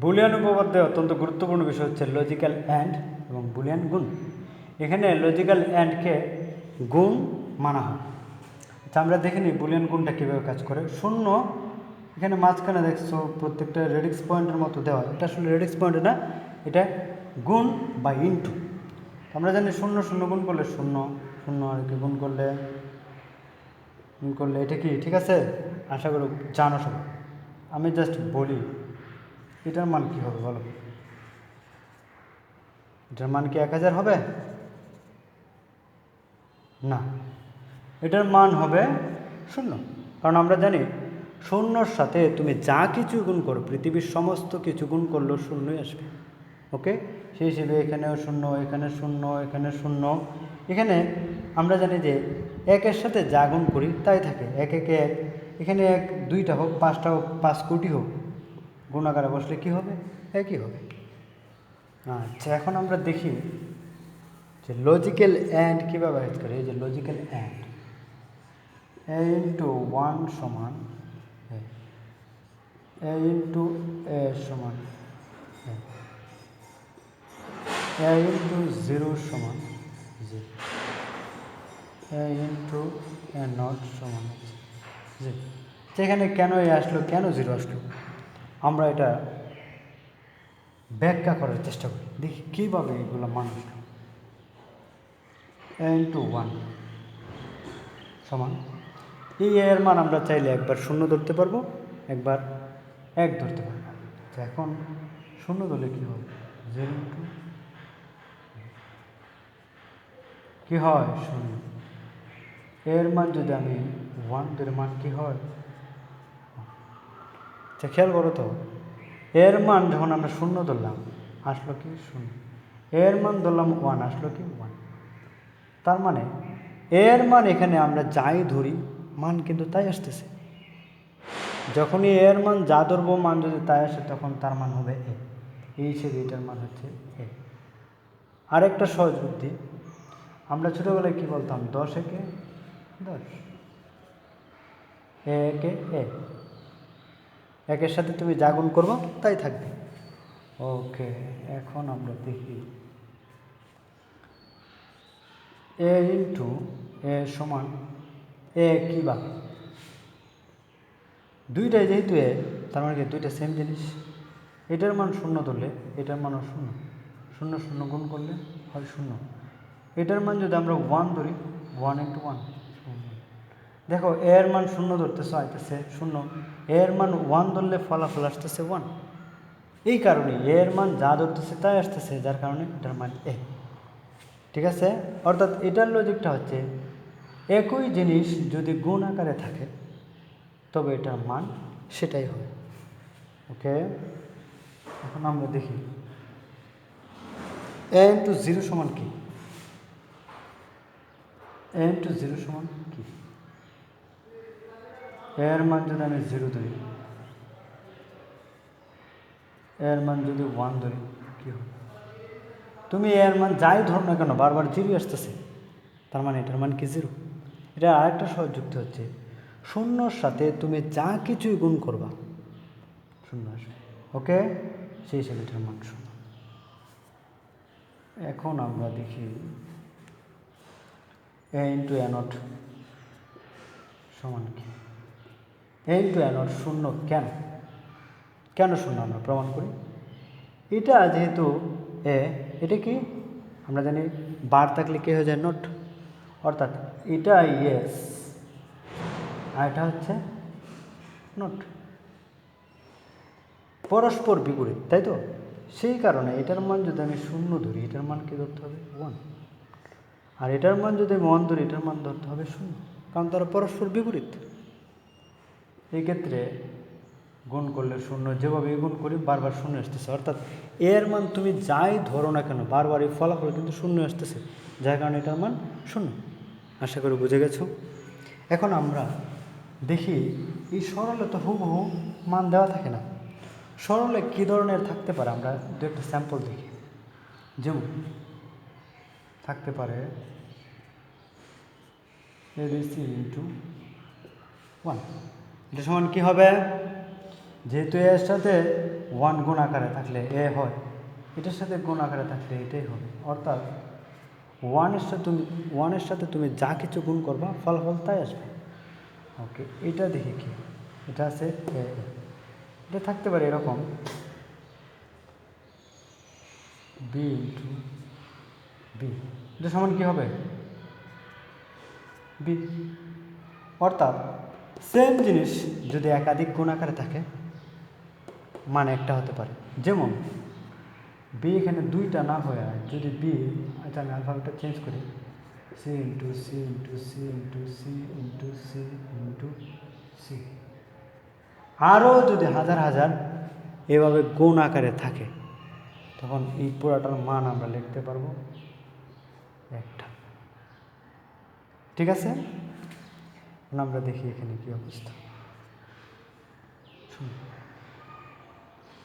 Boolean উপপাদ্যে অত্যন্ত গুরুত্বপূর্ণ বিষয় হচ্ছে লজিক্যাল অ্যান্ড এবং বুলিয়ান গুণ। এখানে লজিক্যাল অ্যান্ডকে গুণ মানা হয়। আচ্ছা আমরা দেখে নিই বুলিয়ান গুণটা কীভাবে কাজ করে। শূন্য, এখানে মাঝখানে দেখছ প্রত্যেকটা রেডিক্স পয়েন্টের মতো দেওয়া। এটা আসলে রেডিক্স পয়েন্ট না, এটা গুণ বা ইন্টু আমরা জানি শূন্য শূন্য গুণ করলে শূন্য শূন্য আর কি গুণ করলে গুণ করলে এটা কি, ঠিক আছে? আশা করি জানো সবাই। আমি জাস্ট বলি এটার মান কি হবে বলো? এটার মান কি এক হাজার হবে? না। এটার মান হবে শূন্য। কারণ আমরা জানি শূন্যর সাথে তুমি যা কিছু গুণ করো, পৃথিবীর সমস্ত কিছু গুণ করলেও শূন্যই আসবে। ওকে? সেই হিসেবে এখানেও শূন্য, এখানে শূন্য এখানে শূন্য। এখানে আমরা জানি যে একের সাথে যা গুণ করি তাই থাকে। এক, একে এক। এখানে এক দুইটা হোক, পাঁচটা হোক, পাঁচ কোটি হোক। গুণাকারে বসলে কি হবে? একই হবে? আচ্ছা এখন আমরা দেখি যে লজিক্যাল অ্যান্ড কীভাবে কাজ করে? এই যে logical and A into one সমান এ ইন্টু এ সমান এ ইন্টু জিরো সমান zero A into A not সমান জিরো সেখানে কেন এ আসলো? কেন জিরো আসলো? আমরা এটা ব্যাখ্যা করার চেষ্টা করি। দেখি কীভাবে এগুলো মানুষ এন টু ওয়ান সমান। এই এর মান আমরা চাইলে একবার শূন্য ধরতে পারব, একবার এক ধরতে পারব। তো এখন শূন্য ধরলে কী হবে? জিরো ইন্টু কী হয়? শূন্য। এর মান যদি আমি ওয়ান ধরে মান কী হয়? আচ্ছা খেয়াল করো তো। এর মান যখন আমরা শূন্য ধরলাম, আসলো কি শূন্য? এর মান ধরলাম ওয়ান আসলো কি ওয়ান তার মানে এর মান এখানে আমরা যাই ধরি, মান কিন্তু তাই আসতেছে। যখনই এর মান যা ধরবো, মান যদি তাই আসে, তখন তার মান হবে এ এই হিসেবে এটার মান হচ্ছে এ আরেকটা সহজ বুদ্ধি। আমরা ছোটোবেলায় কী বলতাম? দশ একে দশ। এ একে এ একের সাথে তুমি যা গুণ করব, তাই থাকবে। ওকে, এখন আমরা দেখি। এ ইন্টু এ সমান এ কী বা? দুইটাই যেহেতু এ, তার মানে দুইটা সেম জিনিস? এটার মান শূন্য ধরলে এটার মানও শূন্য। শূন্য শূন্য গুণ করলে হয় শূন্য। এটার মান যদি আমরা ওয়ান ধরি ওয়ান ইন্টু ওয়ান দেখো, এর মান শূন্য ধরতেছে আইতেছে শূন্য। এর মান ওয়ান ধরলে ফলাফল আসতেছে ওয়ান এই কারণে এর মান যা ধরতেছে তাই আসতেছে, যার কারণে এটার মান এ ঠিক আছে? অর্থাৎ এটার লজিকটা হচ্ছে, একই জিনিস যদি গুণ আকারে থাকে, তবে এটার মান সেটাই হয়। ওকে? এখন আমরা দেখি। এ ইন্টু জিরো সমান কি? এ ইন্টু জিরো সমান কি? এর মান যদি আমি জিরো ধরি, এর মান যদি ওয়ান ধরি, কি হবে? তুমি এর মান যাই ধরো না কেন, বারবার জিরো আসতেছে। তার মানে এটার মান কি জিরো এটা আরেকটা সহজ যুক্তি হচ্ছে, শূন্যর সাথে তুমি যা কিছুই গুণ করবা, শূন্য আসবে। ওকে সেই হিসেবে এটার মান শূন্য। এখন আমরা দেখি এ ইন্টু এ নট সমান কি? এ ইন্টু এ শূন্য কেন? কেন শূন্য আমরা প্রমাণ করি? এটা যেহেতু এ এটা কি? আমরা জানি বার থাকলে কি হয়ে যায়? নোট অর্থাৎ এটা ইয়েস আর এটা হচ্ছে নোট পরস্পর বিপরীত, তাই তো? সেই কারণে এটার মান যদি আমি শূন্য ধরি, এটার মান কি ধরতে হবে? ওয়ান আর এটার মান যদি আমি ওয়ান ধরি, এটার মান ধরতে হবে শূন্য। কারণ তারা পরস্পর বিপরীত। এই ক্ষেত্রে গুণ করলে শূন্য, যেভাবে গুণ করি বারবার শূন্য আসতেছে। অর্থাৎ এর মান তুমি যাই ধরো না কেন, বারবার এই ফলাফল কিন্তু শূন্য আসতেছে, যার কারণে এটার মান শূন্য। আশা করি বুঝে গেছো? এখন আমরা দেখি, এই সরলে তো হুবহু মান দেওয়া থাকে না। সরলে কী ধরনের থাকতে পারে? আমরা দু একটা স্যাম্পল দেখি। যেমন, থাকতে পারে এবিসি ইন্টু ওয়ান এটা সমান কী হবে? যেহেতু এর সাথে ওয়ান গুণ আকারে থাকলে এ হয়, এটার সাথে গুণ আকারে থাকলে এটাই হবে। অর্থাৎ ওয়ানের সাথে তুমি ওয়ানের সাথে তুমি যা কিছু গুণ করবা, ফলাফল তাই আসবে। ওকে এটা দেখি কি? এটা আছে এ এটা থাকতে পারে এরকম। বি ইন্টু বি এটা সমান কী হবে? বি অর্থাৎ সেম জিনিস যদি একাধিক গুণ আকারে থাকে মানে একটা হতে পারে। যেমন বি এখানে দুইটা না হয়ে যদি বি আচ্ছা আমি আলফাবেটটা চেঞ্জ করি C into C into C into C into C into C আরও যদি হাজার হাজার এভাবে গুণ আকারে থাকে, তখন এই পুরাটার মান আমরা লিখতে পারব একটা। ঠিক আছে? এখন আমরা দেখি এখানে কি অবস্থা।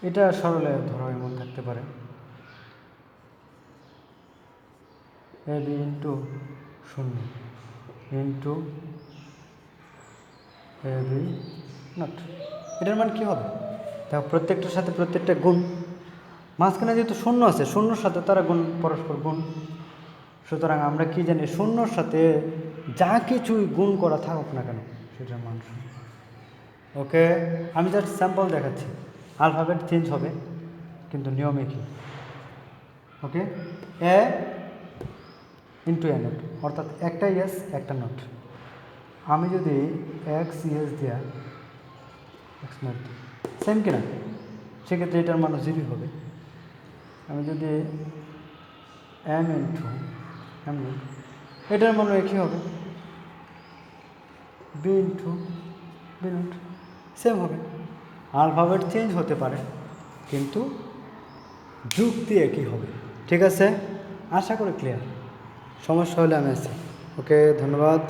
এটা সরলে ধরো এমন থাকতে পারে। এ বি ইন্টু শূন্য। Into A B not. এটার মান কী হবে? দেখো, প্রত্যেকটার সাথে প্রত্যেকটা গুণ। মাঝখানে যেহেতু শূন্য আছে, শূন্যর সাথে তারা গুণ, পরস্পর গুণ। সুতরাং আমরা কি জানি, শূন্যর সাথে যা কিছুই গুণ করা থাকুক না কেন সেটার মানুষ ওকে? আমি জাস্ট স্যাম্পল দেখাচ্ছি। আলফাবেট চেঞ্জ হবে, কিন্তু নিয়মে কি? ওকে? এ ইন্টু এ নট অর্থাৎ একটা ইয়েস একটা নট আমি যদি এক্স ইয়েস দেয়া এক্স নট সেম কিনা? সেক্ষেত্রে এটার মান জিরো হবে। আমি যদি এম ইন্টু এম নট এটার মান একই হবে। B into B not same হবে। আলফাবেট চেঞ্জ হতে পারে, কিন্তু যুক্তি একই হবে। ঠিক আছে? আশা করি ক্লিয়ার সমস্যা হলে আমি আছি ওকে ধন্যবাদ।